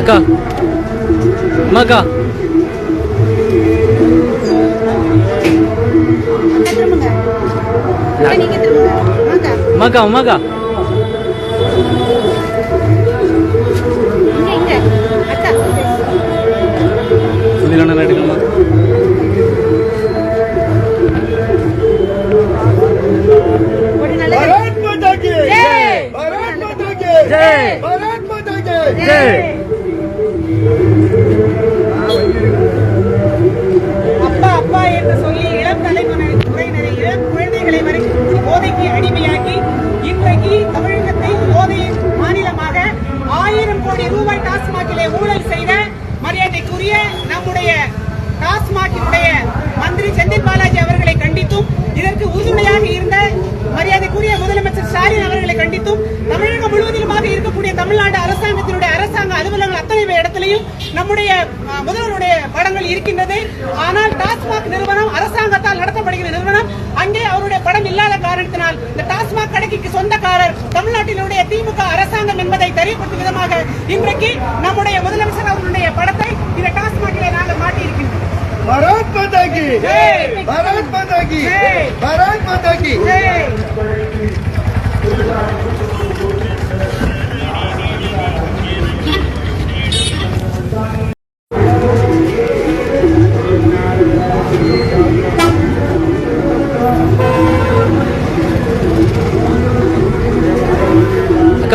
அக்கா அம்மாக்கா. அம்மாக்கா அம்மாக்கா. அப்பா அப்பா என்று சொல்லி இளம் இளம் குழந்தைகளை போதைக்கு அடிமையாக்கி இன்றைக்கு தமிழகத்தை போதை மாநிலமாக ஆயிரம் கோடி ரூபாய் டாஸ்மாகிலே ஊழல் செய்த மரியாதைக்குரிய நம்முடைய டாஸ்மாகினுடைய மந்திரி செந்தில் பாலாஜி அவர்களை கண்டித்தும் இதற்கு உறுதுணையாக இருந்த மரியாதைக்குரிய முதலமைச்சர் ஸ்டாலின் அவர்களை கண்டித்து தமிழகம் முழுவதிலுமாக இருக்கக்கூடிய தமிழ்நாடு அரசாங்கத்தினுடைய அரசாங்க அலுவலகங்கள் அத்தனை இடத்திலையும் நம்முடைய முதல்வருடைய படங்கள் இருக்கின்றது. ஆனால் டாஸ்மாக் நிறுவனம் அரசாங்கத்தால் நடத்தப்படுகிற நிறுவனம் அங்கே அவருடைய படம் இல்லாத காரணத்தினால் இந்த டாஸ்மாக் கடைக்கு சொந்தக்காரர் தமிழ்நாட்டினுடைய திமுக அரசாங்கம் என்பதை தெரியப்படுத்தும் விதமாக இன்றைக்கு நம்முடைய முதலமைச்சர் அவர்களுடைய படத்தை இந்த டாஸ்மாகிலே நாங்கள் மாட்டியிருக்கின்றோம். பரத் மாதா கி பரத் மாதா கி பரத் மாதா கி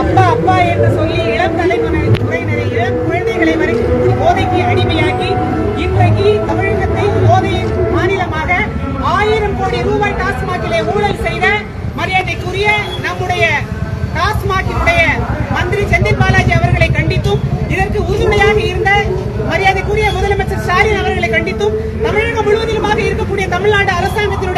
அப்பா அப்பா என்று சொல்லி இளம் தலைமுறை துறையினரை இளம் குழந்தைகளை வரைக்கும் போதைக்கு அடிமையாக்கி இன்றைக்கு தமிழகத்தை போதை மாநிலமாக ஆயிரம் கோடி ரூபாய் டாஸ்மாகிலே ஊழல் செய்த மரியாதைக்குரிய நம்முடைய டாஸ்மாகினுடைய மந்திரி செந்தில் பாலாஜி அவர்களை கண்டித்தும் இதற்கு உறுதுணையாக இருந்த மரியாதைக்குரிய முதலமைச்சர் ஸ்டாலின் அவர்களை கண்டித்தும் தமிழகம் முழுவதிலுமாக இருக்கக்கூடிய தமிழ்நாடு அரசாங்கத்தினுடைய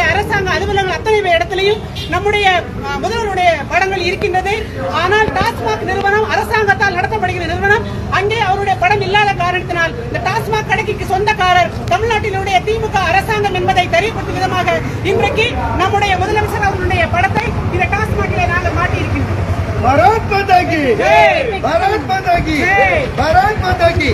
இடத்திலையும் நம்முடைய அஹ், முதல்வருடைய படங்கள் இருக்கின்றது ஆனால் டாஸ்மாக் நிறுவனம் அரசாங்கத்தால் நடத்தப்படுகிற நிறுவனம் அங்கே அவருடைய படம் இல்லாத காரணத்தினால் இந்த டாஸ்மாக் கடைக்கு சொந்தக்காரர் தமிழ்நாட்டினுடைய திமுக அரசாங்கம் என்பதை தெரியப்படுத்தும் விதமாக இன்றைக்கு நம்முடைய முதலமைச்சர் அவர்களுடைய படத்தை இந்த டாஸ்மாகிலே நாங்கள் மாட்டியிருக்கின்றோம் भारत माता की जय! भारत माता की जय! भारत माता की